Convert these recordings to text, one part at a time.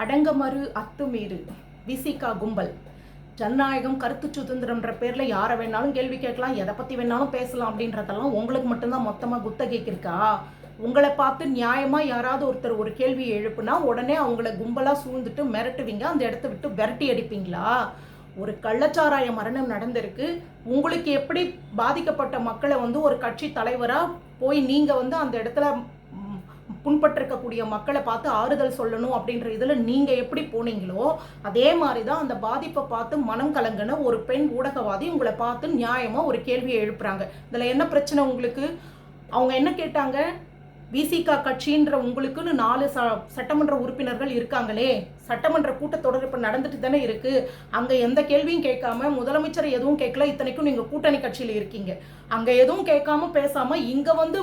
அடங்கமறு அத்துமீறு விசிகா கும்பல். ஜனநாயகம் கருத்து சுதந்திரம்ன்ற பேரில் யாரை வேணாலும் கேள்வி கேட்கலாம் எதை பற்றி வேணாலும் பேசலாம் அப்படின்றதெல்லாம் உங்களுக்கு மட்டும்தான் மொத்தமாக குத்தகைக்கு இருக்கா உங்களை பார்த்து நியாயமாக யாராவது ஒருத்தர் ஒரு கேள்வியை எழுப்புனா உடனே அவங்கள கும்பலாக சூழ்ந்துட்டு மிரட்டுவீங்க அந்த இடத்த விட்டு விரட்டி அடிப்பீங்களா? ஒரு கள்ளச்சாராய மரணம் நடந்திருக்கு. உங்களுக்கு எப்படி பாதிக்கப்பட்ட மக்களை வந்து ஒரு கட்சி தலைவராக போய் நீங்கள் வந்து அந்த இடத்துல புண்பட்டிருக்கக்கூடிய மக்களை பார்த்து ஆறுதல் சொல்லணும் அப்படின்ற இதில் நீங்கள் எப்படி போனீங்களோ அதே மாதிரி தான் அந்த பாதிப்பை பார்த்து மனம் கலங்கின ஒரு பெண் ஊடகவாதி உங்களை பார்த்து நியாயமாக ஒரு கேள்வியை எழுப்புறாங்க. இதில் என்ன பிரச்சனை உங்களுக்கு? அவங்க என்ன கேட்டாங்க? விசிகா கட்சின்ற உங்களுக்குன்னு நாலு ச சட்டமன்ற உறுப்பினர்கள் இருக்காங்களே சட்டமன்ற கூட்டத்தொடர் இப்போ நடந்துட்டு தானே இருக்குது அங்கே எந்த கேள்வியும் கேட்காம முதலமைச்சர் எதுவும் கேட்கல இத்தனைக்கும் நீங்கள் கூட்டணி கட்சியில் இருக்கீங்க. அங்கே எதுவும் கேட்காம பேசாமல் இங்கே வந்து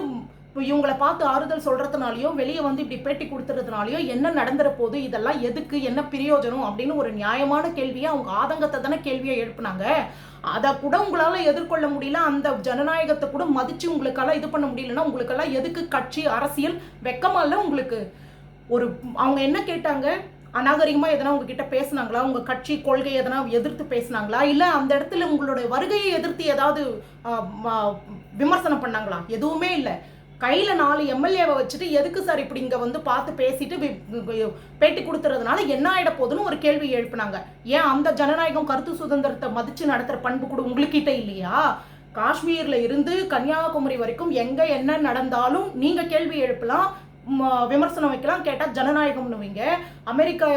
இப்போ இவங்களை பார்த்து ஆறுதல் சொல்கிறதுனாலையோ வெளியே வந்து இப்படி பேட்டி கொடுத்துறதுனாலயோ என்ன நடந்துற போது இதெல்லாம் எதுக்கு என்ன பிரயோஜனம் அப்படின்னு ஒரு நியாயமான கேள்வியை அவங்க ஆதங்கத்தை தானே கேள்வியை எழுப்புனாங்க. அதை கூட உங்களால் எதிர்கொள்ள முடியல அந்த ஜனநாயகத்தை கூட மதித்து உங்களுக்கெல்லாம் இது பண்ண முடியலன்னா உங்களுக்கெல்லாம் எதுக்கு கட்சி அரசியல் வெக்கமா இல்லை உங்களுக்கு? ஒரு அவங்க என்ன கேட்டாங்க? அநாகரிகமாக எதனா உங்ககிட்ட பேசுனாங்களா? உங்கள் கட்சி கொள்கை எதனா எதிர்த்து பேசுனாங்களா? இல்லை அந்த இடத்துல உங்களுடைய வருகையை எதிர்த்து ஏதாவது விமர்சனம் பண்ணாங்களா? எதுவுமே இல்லை. கையில் நாலு எம்எல்ஏவை வச்சுட்டு எதுக்கு சார் இப்படி இங்கே வந்து பார்த்து பேசிட்டு பேட்டி கொடுத்துறதுனால என்ன ஆகிட போகுதுன்னு ஒரு கேள்வி எழுப்புனாங்க. ஏன் அந்த ஜனநாயகம் கருத்து சுதந்திரத்தை மதித்து நடத்துகிற பண்பு கூட உங்களுக்கிட்ட இல்லையா? காஷ்மீரில் இருந்து கன்னியாகுமரி வரைக்கும் எங்கே என்ன நடந்தாலும் நீங்கள் கேள்வி எழுப்பலாம் விமர்சனம் வைக்கலாம் கேட்டால் ஜனநாயகம்னு வைங்க அமெரிக்கா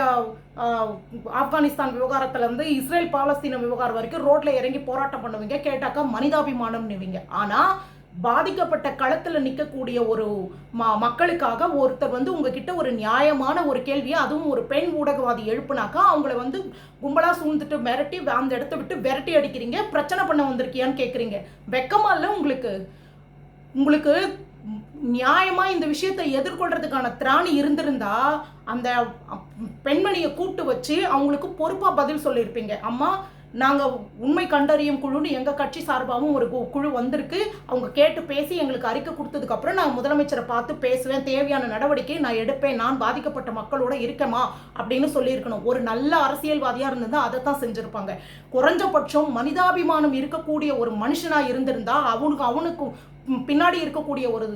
ஆப்கானிஸ்தான் விவகாரத்துல இருந்து இஸ்ரேல் பாலஸ்தீன விவகாரம் வரைக்கும் ரோட்ல இறங்கி போராட்டம் பண்ணுவீங்க கேட்டாக்கா மனிதாபிமானம்னுவீங்க. ஆனா பாதிக்கப்பட்ட களத்தில் நிற்கக்கூடிய ஒரு ம- மக்களுக்காக ஒருத்தர் வந்து உங்ககிட்ட ஒரு நியாயமான ஒரு கேள்வியை அதுவும் ஒரு பெண் ஊடகவாதி எழுப்புனாக்கா அவங்கள வந்து கும்பலாக சூழ்ந்துட்டு மிரட்டி அந்த இடத்த விட்டு விரட்டி அடிக்கிறீங்க பிரச்சனை பண்ண வந்திருக்கியான்னு கேட்குறீங்க வெக்கமாக இல்லை உங்களுக்கு? உங்களுக்கு நியாயமாக இந்த விஷயத்தை எதிர்கொள்றதுக்கான திராணி இருந்திருந்தா அந்த பெண்மணியை கூப்பிட்டு வச்சு அவங்களுக்கு பொறுப்பாக பதில் சொல்லியிருப்பீங்க. அம்மா நாங்கள் உண்மை கண்டறியும் குழுன்னு எங்கள் கட்சி சார்பாகவும் ஒரு கு- குழு வந்திருக்கு. அவங்க கேட்டு பேசி எங்களுக்கு அறிக்கை கொடுத்ததுக்கப்புறம் நான் முதலமைச்சரை பார்த்து பேசுவேன். தேவையான நடவடிக்கை நான் எடுப்பேன். நான் பாதிக்கப்பட்ட மக்களோட இருக்கேமா அப்படின்னு சொல்லியிருக்கணும். ஒரு நல்ல அரசியல்வாதியாக இருந்திருந்தால் அதை தான் செஞ்சுருப்பாங்க. குறைஞ்சபட்சம் மனிதாபிமானம் இருக்கக்கூடிய ஒரு மனுஷனாக இருந்திருந்தா அவனுக்கு அவனுக்கும் பின்னாடி இருக்கக்கூடிய ஒரு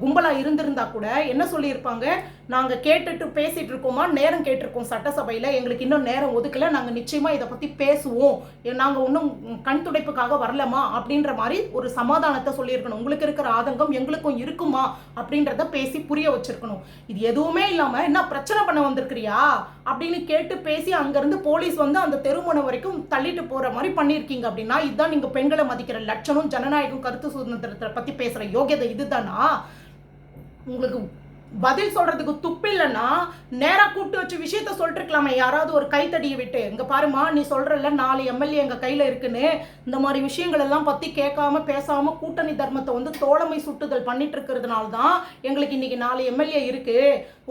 கும்பலாக இருந்திருந்தா கூட என்ன சொல்லியிருப்பாங்க? நாங்கள் கேட்டுட்டு பேசிகிட்டு இருக்கோமா? நேரம் கேட்டிருக்கோம் சட்டசபையில். எங்களுக்கு இன்னும் நேரம் ஒதுக்கலை. நாங்கள் நிச்சயமாக இதை பற்றி பேசுவோம். நாங்கள் ஒன்றும் கண் துடைப்புக்காக வரலமா? அப்படின்ற மாதிரி ஒரு சமாதானத்தை சொல்லியிருக்கணும். உங்களுக்கு இருக்கிற ஆதங்கம் எங்களுக்கும் இருக்குமா? அப்படின்றத பேசி புரிய வச்சிருக்கணும். இது எதுவுமே இல்லாமல் என்ன பிரச்சனை பண்ண வந்திருக்கிறியா? அப்படின்னு கேட்டு பேசி அங்கேருந்து போலீஸ் வந்து அந்த தெருமுனை வரைக்கும் தள்ளிட்டு போகிற மாதிரி பண்ணியிருக்கீங்க அப்படின்னா இதுதான் நீங்கள் பெண்களை மதிக்கிற லட்சணம். ஜனநாயகம் கருத்து சுதந்திரத்தை பத்தி பேசுற யோகியதை இதுதானா? உங்களுக்கு பதில் சொல்றதுக்கு துப்பு இல்லைன்னா நேராக கூப்பிட்டு வச்சு விஷயத்த சொல்லிட்டு இருக்கலாமே யாராவது ஒரு கைத்தடியை விட்டு இங்க பாருமா நீ சொல்றல நாலு எம்எல்ஏ எங்க கையில இருக்குன்னு இந்த மாதிரி விஷயங்கள் எல்லாம் பத்தி கேட்காம பேசாம கூட்டணி தர்மத்தை வந்து தோழமை சுட்டுதல் பண்ணிட்டு இருக்கிறதுனால தான் எங்களுக்கு இன்னைக்கு நாலு எம்எல்ஏ இருக்கு.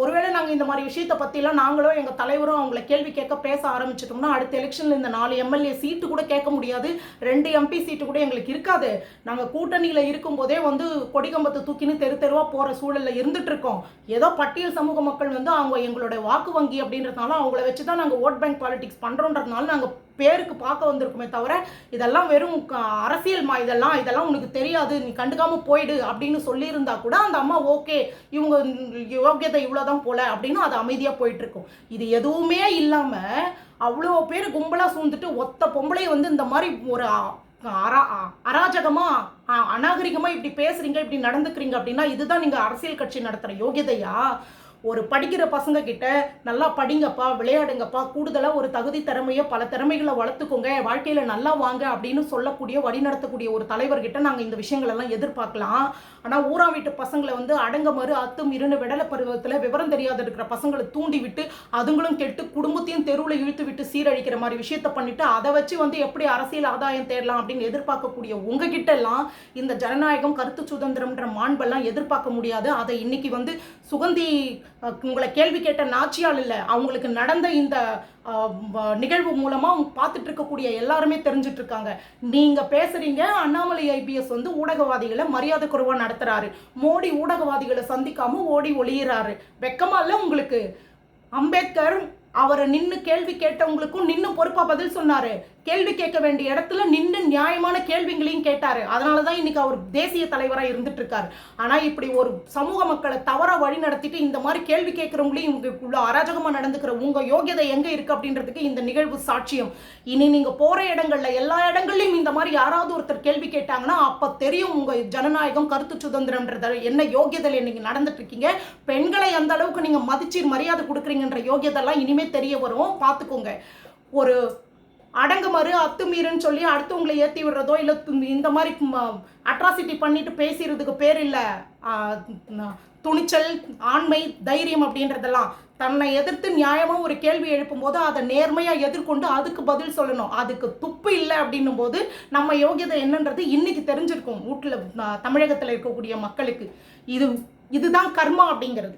ஒருவேளை நாங்க இந்த மாதிரி விஷயத்த பத்திலாம் நாங்களும் எங்க தலைவரும் அவங்கள கேள்வி கேட்க பேச ஆரம்பிச்சிட்டோம்னா அடுத்த எலெக்ஷன்ல இந்த நாலு எம்எல்ஏ சீட்டு கூட கேட்க முடியாது. ரெண்டு எம்பி சீட்டு கூட எங்களுக்கு இருக்காது. நாங்க கூட்டணியில இருக்கும்போதே வந்து கொடிகம்பத்தை தூக்கின்னு தெரு தெருவா போற சூழல்ல இருந்துட்டு இருக்கோம் ஏதோ பட்டியல் சமூக மக்கள் வந்து அவங்க எங்களுடைய வாக்கு வங்கி அப்படின்றதுனால அவங்கள வச்சு தான் நாங்கள் ஓட் பேங்க் பாலிடிக்ஸ் பண்ணுறோன்றதுனால நாங்கள் பேருக்கு பார்க்க வந்திருக்குமே தவிர இதெல்லாம் வெறும் அரசியல்மா இதெல்லாம் இதெல்லாம் உனக்கு தெரியாது. நீ கண்டுக்காமல் போயிடு அப்படின்னு சொல்லியிருந்தா கூட அந்த அம்மா ஓகே இவங்க யோக்கியதை இவ்வளோதான் போல அப்படின்னு அது அமைதியாக போயிட்டுருக்கும். இது எதுவுமே இல்லாமல் அவ்வளோ பேர் கும்பலாக சூழ்ந்துட்டு ஒத்த பொம்பளை வந்து இந்த மாதிரி ஒரு அற அராஜகமா அநாகரிகமா இப்படி பேசுறீங்க இப்படி நடந்துக்கிறீங்க அப்படின்னா இதுதான் நீங்க அரசியல் கட்சி நடத்துற யோகியதையா? ஒரு படிக்கிற பசங்க கிட்ட நல்லா படிங்கப்பா விளையாடுங்கப்பா கூடுதலாக ஒரு தகுதி திறமையை பல திறமைகளை வளர்த்துக்கோங்க வாழ்க்கையில் நல்லா வாங்க அப்படின்னு சொல்லக்கூடிய வழிநடத்தக்கூடிய ஒரு தலைவர்கிட்ட நாங்கள் இந்த விஷயங்களெல்லாம் எதிர்பார்க்கலாம். ஆனால் ஊரா வீட்டு பசங்களை வந்து அடங்க மறு அத்தும் இருண்டு விடல பருவத்தில் விவரம் தெரியாத இருக்கிற பசங்களை தூண்டி விட்டு அதுங்களும் கெட்டு குடும்பத்தையும் தெருவில் இழுத்து விட்டு சீரழிக்கிற மாதிரி விஷயத்த பண்ணிட்டு அதை வச்சு வந்து எப்படி அரசியல் ஆதாயம் தேடலாம் அப்படின்னு எதிர்பார்க்கக்கூடிய உங்ககிட்ட எல்லாம் இந்த ஜனநாயகம் கருத்து சுதந்திரம்ன்ற மாண்பெல்லாம் எதிர்பார்க்க முடியாது. அதை இன்னைக்கு வந்து சுகந்தி உங்களை கேள்வி கேட்ட நாச்சியால் இல்லை அவங்களுக்கு நடந்த இந்த நிகழ்வு மூலமாக அவங்க பார்த்துட்டு இருக்கக்கூடிய எல்லாருமே தெரிஞ்சிட்டு இருக்காங்க. நீங்கள் பேசுகிறீங்க அண்ணாமலை ஐபிஎஸ் வந்து ஊடகவாதிகளை மரியாதை குறைவாக நடத்துகிறாரு மோடி ஊடகவாதிகளை சந்திக்காமல் ஓடி ஒளியிறாரு. வெக்கமாக இல்லை உங்களுக்கு? அம்பேத்கர் அவரை நின்று கேள்வி கேட்டவங்களுக்கும் நின்று பொறுப்பாக பதில் சொன்னார். கேள்வி கேட்க வேண்டிய இடத்துல நின்று நியாயமான கேள்விங்களையும் கேட்டார். அதனால தான் இன்னைக்கு அவர் தேசிய தலைவராக இருந்துட்டு இருக்கார் ஆனால் இப்படி ஒரு சமூக மக்களை தவற வழி நடத்திட்டு இந்த மாதிரி கேள்வி கேட்கறவங்களையும் உங்களுக்குள்ள அராஜகமாக நடந்துக்கிற உங்கள் யோகியதை எங்கே இருக்குது அப்படின்றதுக்கு இந்த நிகழ்வு சாட்சியம். இனி நீங்கள் போகிற இடங்களில் எல்லா இடங்கள்லையும் இந்த மாதிரி யாராவது ஒருத்தர் கேள்வி கேட்டாங்கன்னா அப்போ தெரியும் உங்கள் ஜனநாயகம் கருத்து சுதந்திரம்ன்றத என்ன யோகியதையில நீங்கள் நடந்துட்டு இருக்கீங்க பெண்களை அந்த அளவுக்கு நீங்கள் மதிச்சு மரியாதை கொடுக்குறீங்கன்ற யோகியதெல்லாம் இனிமேல் தெரிய வரும். பார்த்துக்கோங்க. ஒரு அடங்குமாறு அத்துமீறுன்னு சொல்லி அடுத்தவங்களை ஏற்றி விடுறதோ இல்லை இந்த மாதிரி அட்ராசிட்டி பண்ணிட்டு பேசுறதுக்கு பேர் இல்லை. துணிச்சல் ஆண்மை தைரியம் அப்படின்றதெல்லாம். தன்னை எதிர்த்து நியாயமாக ஒரு கேள்வி எழுப்பும்போது அதை நேர்மையாக எதிர்கொண்டு அதுக்கு பதில் சொல்லணும். அதுக்கு துப்பு இல்லை அப்படின்னும் போது நம்ம யோகியதை என்னன்றது இன்னைக்கு தெரிஞ்சிருக்கும். வீட்டில் தமிழகத்தில் இருக்கக்கூடிய மக்களுக்கு. இது இதுதான் கர்மா அப்படிங்கிறது.